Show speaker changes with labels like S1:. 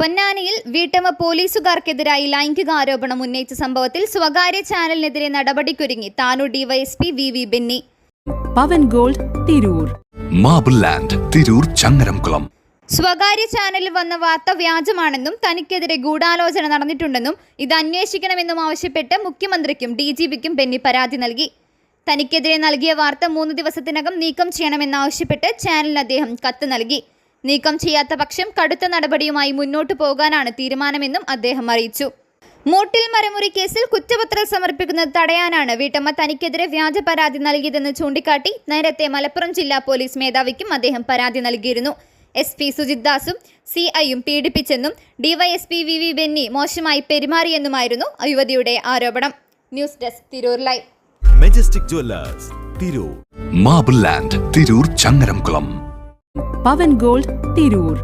S1: പൊന്നാനിയിൽ വീട്ടമ്മ പോലീസുകാർക്കെതിരായി ലൈംഗിക ആരോപണം ഉന്നയിച്ച സംഭവത്തിൽ സ്വകാര്യ ചാനലിനെതിരെ നടപടിക്കൊരുങ്ങി Tanur DYSP V V Benny.
S2: Pavan gold Tirur.
S3: Marble land Tirur Changaramkulam.
S1: സ്വകാര്യ ചാനലിൽ വന്ന വാർത്ത വ്യാജമാണെന്നും തനിക്കെതിരെ ഗൂഢാലോചന നടന്നിട്ടുണ്ടെന്നും ഇത് അന്വേഷിക്കണമെന്നും ആവശ്യപ്പെട്ട് മുഖ്യമന്ത്രിക്കും ഡി ജി പിക്കും ബെന്നി പരാതി നൽകി. തനിക്കെതിരെ നൽകിയ വാർത്ത മൂന്ന് ദിവസത്തിനകം നീക്കം ചെയ്യണമെന്നാവശ്യപ്പെട്ട് ചാനലിന് അദ്ദേഹം കത്ത് നൽകി. നീക്കം ചെയ്യാത്ത പക്ഷം കടുത്ത നടപടിയുമായി മുന്നോട്ടു പോകാനാണ് തീരുമാനമെന്നും അദ്ദേഹം അറിയിച്ചു. മൂട്ടിൽ മരമുറി കേസിൽ കുറ്റപത്രം സമർപ്പിക്കുന്നത് തടയാനാണ് വീട്ടമ്മ തനിക്കെതിരെ വ്യാജ പരാതി നൽകിയതെന്ന് ചൂണ്ടിക്കാട്ടി നേരത്തെ മലപ്പുറം ജില്ലാ പോലീസ് മേധാവിക്കും അദ്ദേഹം പരാതി നൽകിയിരുന്നു. എസ് പി സുജിത് ദാസും സി ഐയും പീഡിപ്പിച്ചെന്നും ഡിവൈഎസ്പി വി വി ബെന്നി മോശമായി പെരുമാറിയെന്നുമായിരുന്നു യുവതിയുടെ ആരോപണം. News desk Tirur live.
S4: Majestic jewellers Tirur
S3: marble land Tirur Changaramkulam
S2: Pavan gold Tirur